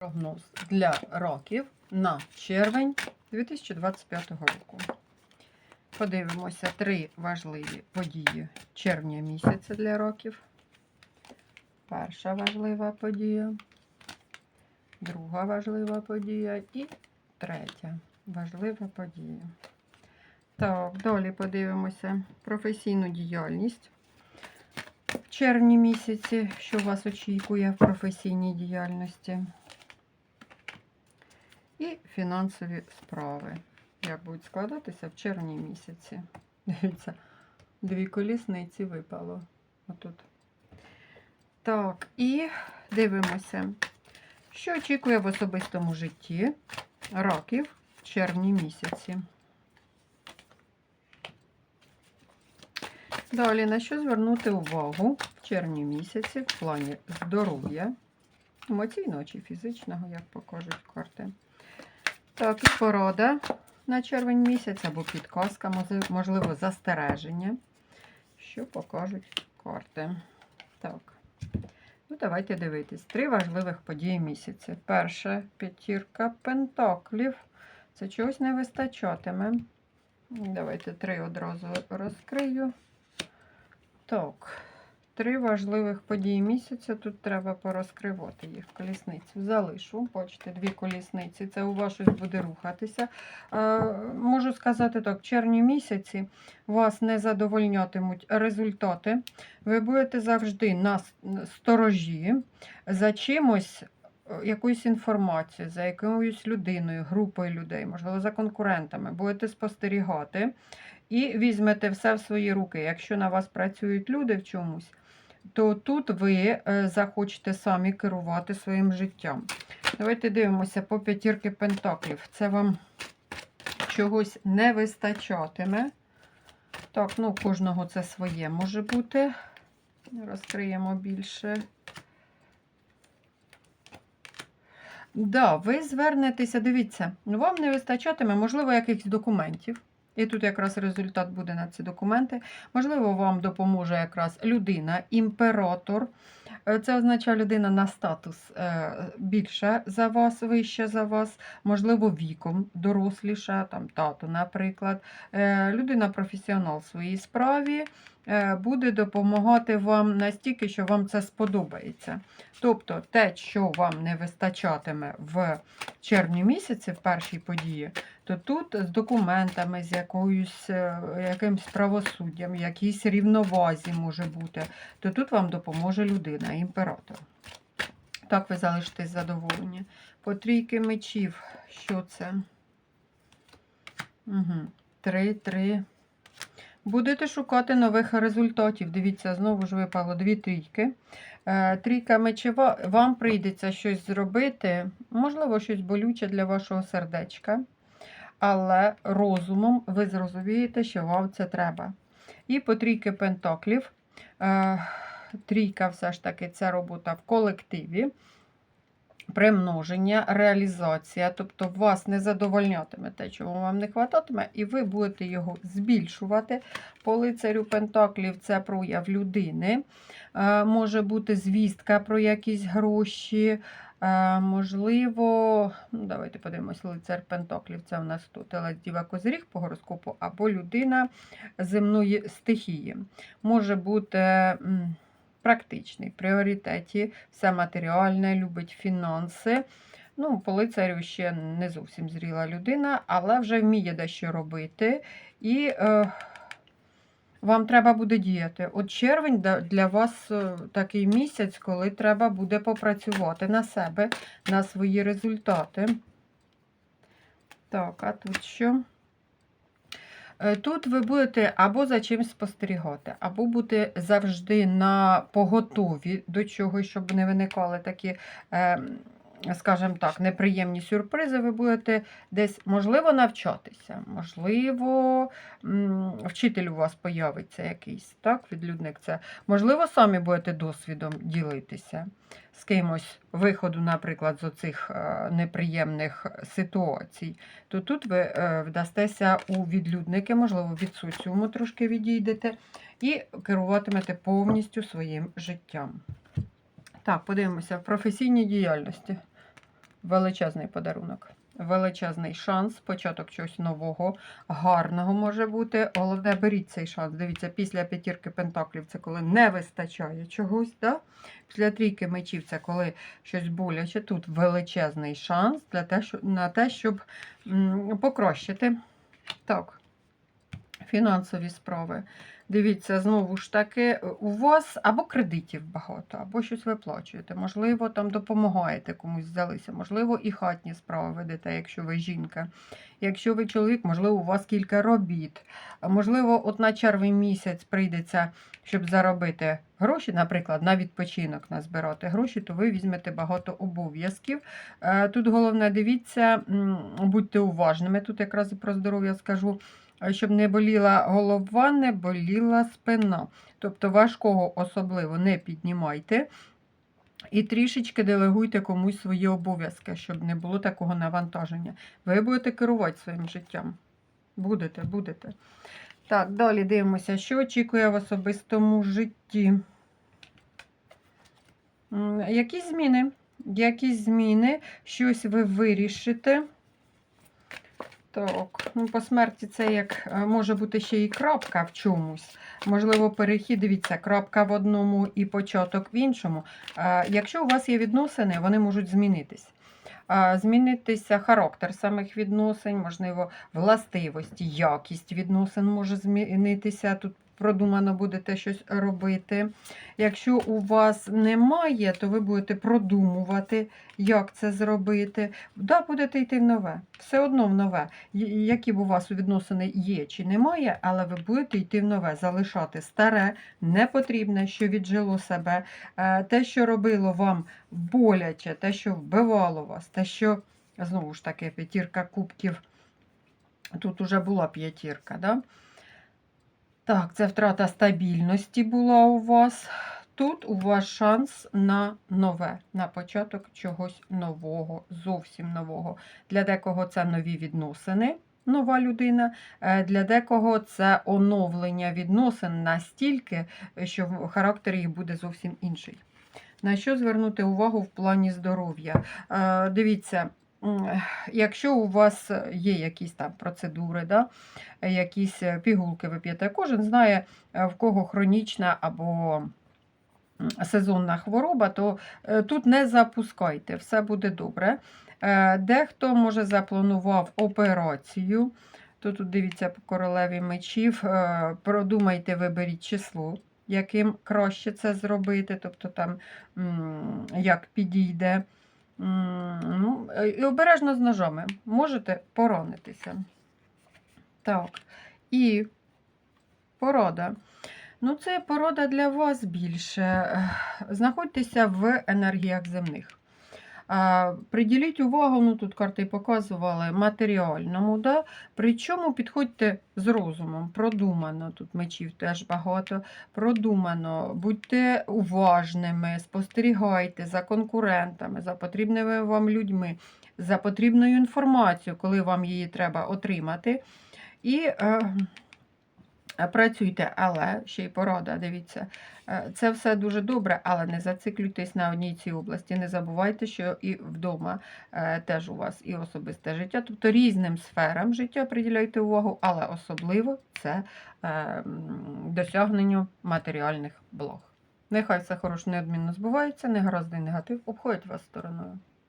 Прогноз для років на червень 2025 року. Подивимося три важливі події червня місяця для років. Перша важлива подія, друга важлива подія і третя важлива подія. Так, далі подивимося професійну діяльність. В червні місяці, що вас очікує в професійній діяльності і фінансові справи. Як будуть складатися в червні місяці. Дивіться, дві колісниці випало. Отут. Так, і дивимося, що очікує в особистому житті раків в червні місяці. Далі, на що звернути увагу в червні місяці в плані здоров'я, емоційного чи фізичного, як покажуть карти. Так, і порада на червень місяць або підказка, можливо, застереження, що покажуть карти. Так, ну давайте дивитись. Три важливих події місяця. Перша п'ятірка пентаклів. Це чогось не вистачатиме. Давайте три одразу розкрию. Так, три важливих події місяця. Тут треба порозкривати їх. Колісницю залишу. Бачите, дві колісниці. Це у вас щось буде рухатися. Е, можу сказати так, в червні місяці вас не задовольнятимуть результати. Ви будете завжди на сторожі за чимось. е, Якоюсь інформацією, за якоюсь людиною, групою людей, можливо, за конкурентами, будете спостерігати і візьмете все в свої руки. Якщо на вас працюють люди в чомусь, то тут ви е, захочете самі керувати своїм життям. Давайте дивимося по п'ятірки пентаклів. Це вам чогось не вистачатиме. Так, ну, кожного це своє може бути. Розкриємо більше. Да, ви звернетеся, дивіться, вам не вистачатиме, можливо, якихось документів. І тут якраз результат буде на ці документи. Можливо, вам допоможе якраз людина, імператор. Е, Це означає людина на статус е, більше за вас, вище за вас, можливо, віком доросліша, там тато, наприклад. Е, Людина професіонал в своїй справі буде допомагати вам настільки, що вам це сподобається. Тобто те, що вам не вистачатиме в червні місяці, в першій події, то тут з документами, з якоюсь, е, якимсь правосуддям, якійсь рівновазі може бути, то тут вам допоможе людина, імператор. Так ви залишитесь задоволені. По трійки мечів, що це? Угу. Три, три. Будете шукати нових результатів. Дивіться, знову ж випало дві трійки. Е, Трійка мечева, вам прийдеться щось зробити, можливо, щось болюче для вашого сердечка, але розумом ви зрозумієте, що вам це треба. І по трійки пентаклів. е, Трійка все ж таки це робота в колективі, примноження, реалізація. Тобто вас не задовольнятиме те, чого вам не хвататиме, і ви будете його збільшувати. По лицарю Пентаклів це прояв людини. Е, Може бути звістка про якісь гроші. Е, Можливо, ну, давайте подивимось, лицар Пентаклів. Це у нас? Телець Діва Козиріг по гороскопу, або людина земної стихії. Може бути практичний, в пріоритеті, все матеріальне, любить фінанси. Ну, по лицарю ще не зовсім зріла людина, але вже вміє дещо робити. І е, вам треба буде діяти. От червень для вас е, такий місяць, коли треба буде попрацювати на себе, на свої результати. Так, а тут що? Е, Тут ви будете або за чимось спостерігати, або бути завжди на поготові до чогось, щоб не виникали такі, е, скажімо так, неприємні сюрпризи. Ви будете десь, можливо, навчатися, можливо, вчитель у вас появиться якийсь, так, відлюдник це. Можливо, самі будете досвідом ділитися з кимось виходу, наприклад, з оцих е, неприємних ситуацій то тут ви е, вдастеся у відлюдники, можливо, від соціуму трошки відійдете, і керуватимете повністю своїм життям. Так, подивимося в професійній діяльності. величезний подарунок. Величезний шанс, початок чогось нового, гарного може бути. Головне, беріть цей шанс. Дивіться, після п'ятірки пентаклів це коли не вистачає чогось. Да? Після трійки мечів це коли щось боляче. Тут величезний шанс для те, що, на те, щоб м, покращити. Так, фінансові справи. Дивіться, знову ж таки, у вас або кредитів багато, або щось виплачуєте. Можливо, там допомагаєте комусь взялися, можливо, і хатні справи ведете, якщо ви жінка. Якщо ви чоловік, можливо, у вас кілька робіт. Можливо, от на червень місяць прийдеться, щоб заробити гроші, наприклад, на відпочинок назбирати гроші, то ви візьмете багато обов'язків. Е, Тут головне, дивіться, будьте уважними. Тут якраз і про здоров'я скажу щоб не боліла голова, не боліла спина. Тобто важкого особливо не піднімайте. І трішечки делегуйте комусь свої обов'язки, щоб не було такого навантаження. Ви будете керувати своїм життям. Будете, будете. Так, далі дивимося, що очікує в особистому житті. Якісь зміни? Якісь зміни, щось ви вирішите. Так, ну по смерті це як е, може бути ще і крапка в чомусь. Можливо, перехід, дивіться, крапка в одному і початок в іншому. Е, Якщо у вас є відносини, вони можуть змінитись. Е, Змінитися характер самих відносин, можливо, властивості, якість відносин може змінитися. Тут продумано будете щось робити. Якщо у вас немає, то ви будете продумувати, як це зробити. Да, будете йти в нове. Все одно в нове. Які б у вас відносини є чи немає, але ви будете йти в нове, залишати старе, непотрібне, що віджило себе, е, те, що робило вам боляче, те, що вбивало вас, те, що, знову ж таки, п'ятірка кубків. Тут уже була п'ятірка, да? Так, це втрата стабільності була у вас. Тут у вас шанс на нове, на початок чогось нового, зовсім нового. Для декого це нові відносини, нова людина. е, Для декого це оновлення відносин настільки, що характер їх буде зовсім інший. На що звернути увагу в плані здоров'я? Е, Дивіться, якщо у вас є якісь там процедури, да, якісь е, пігулки ви п'єте, кожен знає, е, в кого хронічна або сезонна хвороба, то е, тут не запускайте, все буде добре. Е, Дехто може запланував операцію. То тут дивіться по королеві мечів, е, продумайте, виберіть число, яким краще це зробити, тобто там як підійде. Ну, е, і обережно з ножами можете поронитися. Так, і порода. Ну, це порода для вас більше. Знаходьтеся в енергіях земних. Приділіть увагу, ну тут карти показували, матеріальному. Да? Причому підходьте з розумом, продумано. Тут мечів теж багато. Продумано, будьте уважними, спостерігайте за конкурентами, за потрібними вам людьми, за потрібною інформацією, коли вам її треба отримати. І е, працюйте, але ще й порада, дивіться. Е, Це все дуже добре, але не зациклюйтесь на одній цій області. Не забувайте, що і вдома е, теж у вас і особисте життя, тобто різним сферам життя приділяйте увагу, але особливо це е, досягненню матеріальних благ. Нехай все хороше неодмінно збувається, негаразди негатив обходять вас стороною.